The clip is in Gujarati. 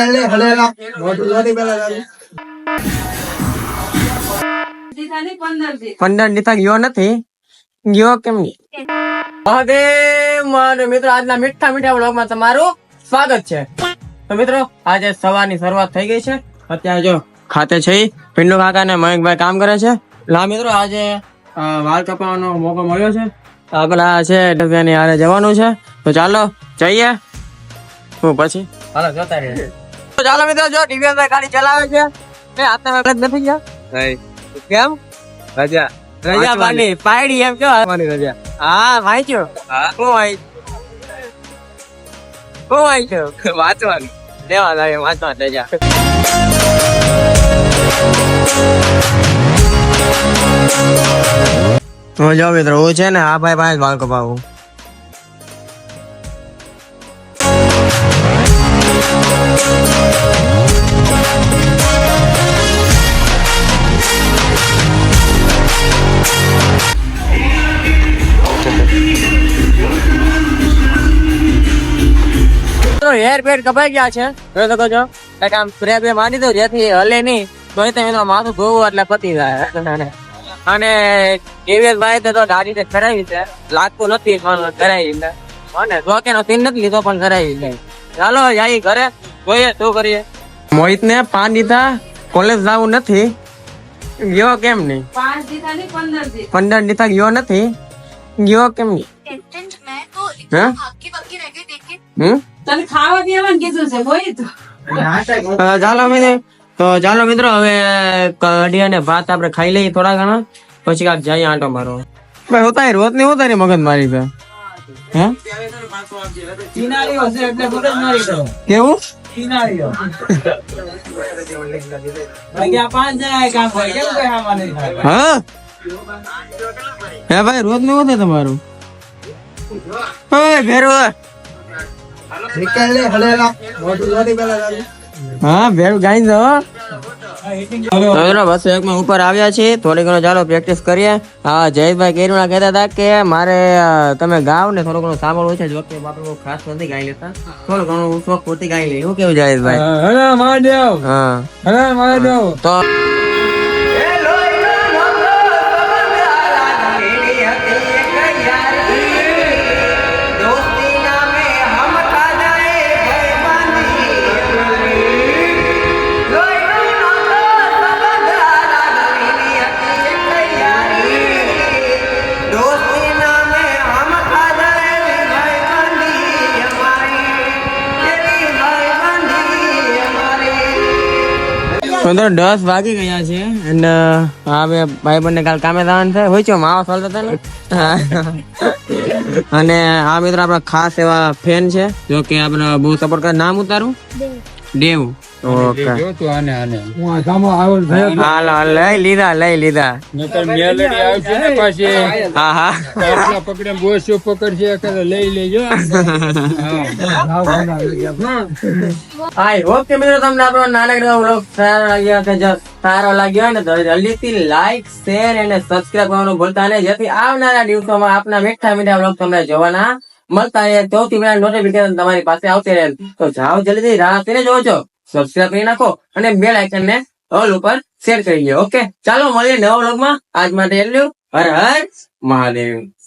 નીકળે હલેલા મોટું જોતી પેલા તારું. પંદર નીતા ગયો નથી. ગયો કેમ નહીં? મારે મિત્રો આજના મીઠા મીઠા બ્લોગમાં તમારું સ્વાગત છે. તો મિત્રો આજે સવારની શરૂઆત થઈ ગઈ છે. અત્યારે જો ખાતે છે ઈ પિન્ડુ કાકા ને મયંકભાઈ કામ કરે છે. લા મિત્રો આજે વાળ કપાવવાનો મોકો મળ્યો છે. આપણા છે ડબ્યાની જવાનું છે. તો ચાલો જઈએ. હું પછી. હાલો જોતા રહીએ. તો ચાલો મિત્રો જો દિવ્યાભાઈ ગાડી ચલાવે છે. એ હાથમાં જ નથી ગયા. કેમ? રજા. રજા પાડી પાડી એમ જો. રજા. હા વાંચ્યો. હું. વાંચ હું વાંચ્યો? વાંચવાનું. લેવા લાગે વાંચવા રજા. હું જો મિત્રો હું છે ને? આ ભાઈ પાસે વાળ કપાવું હેર પેર કપાઈ ગયા છે? જોઈ શકો છો? એટલે આમ સ્પ્રે બે માની દો જેથી હલે નહીં તો એ તમે માથું ધોવું એટલે પતી જાય. અને ટીવીએસ ભાઈ તો ગાડી ને કરાવી છે. લાગતું નથી પણ કરાવી છે. અને જોકે નો સીન નથી લીધો પણ કરાવી છે. ચાલો જાય ઘરે જોઈએ શું કરીએ? મોહિત ને પાંચ દીધા કોલેજ જવું નથી. ગયો કેમ નહીં? પંદર દીધા. ગયો નથી. ગયો કેમ નહીં? હમ? તને ખાવા દેવાનું કીધું છે બોઈ તો. ચાલો મિત્રો. તો ચાલો મિત્રો હવે કઢી અને ભાત આપણે ખાઈ લઈએ થોડા ઘણા. પછી કાંક જઈએ આંટો મારો ભાઈ હોતા રોત નહીં હોતા મગજ મારી પે હે? ચીનારીઓ છે એટલે મગજ મારી કરો કેવું ચીનારીઓ બાકી આ પાંચ જણા કામ હોય. કેમ કઈ આમાં નહીં થાય હા? હે ભાઈ રોજનું હોતું તમારું. ઓય ભેરો નીકળે હલેલા. મોટું જોતી પેલા હા ભેરું ગાઈ દો. મિત્રો બસ એક ઉપર આવ્યા છીએ. થોડી ઘણો ચાલો પ્રેક્ટિસ કરીએ. હા જયેશભાઈ કેરુણા કહેતા હતા કે મારે તમે ગાવ ને થોડું ઘણું સાંભળવું છે. જો કે આપણે ખાસ નથી ગાઈ લેતા. થોડું ઘણું શોખ પૂરતી ગાઈ લઈએ શું કેવું જયેશભાઈ? હા મહાદેવ. હા. મહાદેવ. તો પંદર દસ વાગી ગયા છે અને બે ભાઈ બંને કાલ કામે જવાનું છે. હોય છે માવા ચાલતા હતા ને? અને આ મિત્ર આપણા ખાસ એવા ફેન છે જો કે આપણે બહુ સપોર્ટ કરે. નામ ઉતારું? દેવ. લીધા લઈ લીધા. નકર મેલડી આવશે ને પાછી. હા હા. આપણા પકડે બોસ્યો પકડશે કરે લઈ લેજો. આઈ હોપ કે મિત્રો તમને આપણો નાનકડો વ્લોગ સારો લાગ્યો કે જો સારો લાગ્યો હોય ને તો જલ્દીથી લાઈક શેર અને સબસ્ક્રાઇબ કરવાનું ભૂલતા નહીં. જેથી આવનારા દિવસોમાં આપના મીઠા મીઠા વ્લોગ તમને જોવાના મળતા રહે. પહેલા નોટિફિકેશન તમારી પાસે આવતી રહે. તો જાઓ જલ્દી રાહ તેને જોવો છો. સબસ્ક્રાઇબ કરી નાખો અને બેલ આઇકન ને ઓલ ઉપર શેર કરી દો ઓકે ચાલો મળીએ નવા વ્લોગમાં આજ માટે એટલું. હર હર મહાદેવ.